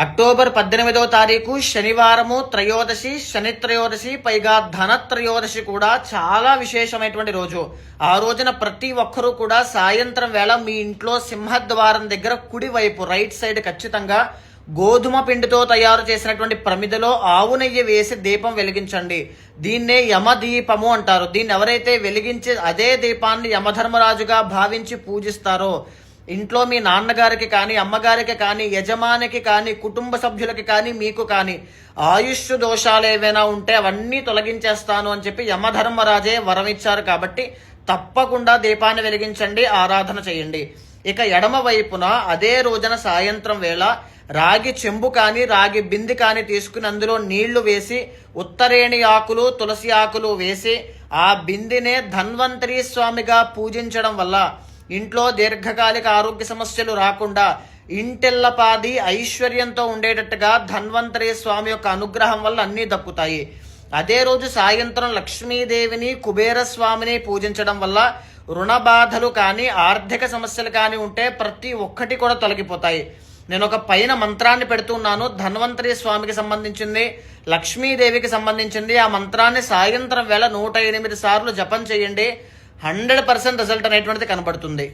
October పద్దెనిమిదవ తారీఖు శనివారము త్రయోదశి శని త్రయోదశి పైగా ధన త్రయోదశి కూడా చాలా విశేషమైనటువంటి రోజు. ఆ రోజున ప్రతి ఒక్కరూ కూడా సాయంత్రం వేళ మీ ఇంట్లో సింహద్వారం దగ్గర కుడివైపు రైట్ సైడ్ ఖచ్చితంగా గోధుమ పిండితో తయారు చేసినటువంటి ప్రమిదలో ఆవు నెయ్యి వేసి దీపం వెలిగించండి. దీన్నే యమదీపము అంటారు. దీన్ని ఎవరైతే వెలిగించి అదే దీపాన్ని యమధర్మరాజుగా భావించి పూజిస్తారో ఇంట్లో మీ నాన్నగారికి కానీ అమ్మగారికి కానీ యజమానికి కానీ కుటుంబ సభ్యులకి కానీ మీకు కానీ ఆయుష్ దోషాలు ఏవైనా ఉంటే అవన్నీ తొలగించేస్తాను అని చెప్పి యమధర్మరాజే వరం ఇచ్చారు కాబట్టి తప్పకుండా దీపాన్ని వెలిగించండి ఆరాధన చేయండి. ఇక ఎడమ వైపున అదే రోజున సాయంత్రం వేళ రాగి చెంబు కానీ రాగి బింది కానీ తీసుకుని అందులో నీళ్ళు వేసి ఉత్తరేణి ఆకులు తులసి ఆకులు వేసి ఆ బిందినే ధన్వంతరి స్వామిగా పూజించడం వల్ల ఇంట్లో దీర్ఘకాలిక ఆరోగ్య సమస్యలు రాకుండా ఇంటెల్లపాది ఐశ్వర్యంతో ఉండేటట్టుగా ధన్వంతరి స్వామి యొక్క అనుగ్రహం వల్ల అన్నీ దక్కుతాయి. అదే రోజు సాయంత్రం లక్ష్మీదేవిని కుబేర స్వామిని పూజించడం వల్ల రుణ బాధలు కానీ ఆర్థిక సమస్యలు కానీ ఉంటే ప్రతి ఒక్కటి కూడా తొలగిపోతాయి. నేను ఒక పైన మంత్రాన్ని పెడుతున్నాను. ధన్వంతరి స్వామికి సంబంధించింది లక్ష్మీదేవికి సంబంధించింది. ఆ మంత్రాన్ని సాయంత్రం వేళ నూట ఎనిమిది సార్లు జపం చేయండి. హండ్రెడ్ పర్సెంట్ రిజల్ట్ అనేటువంటిది కనబడుతుంది.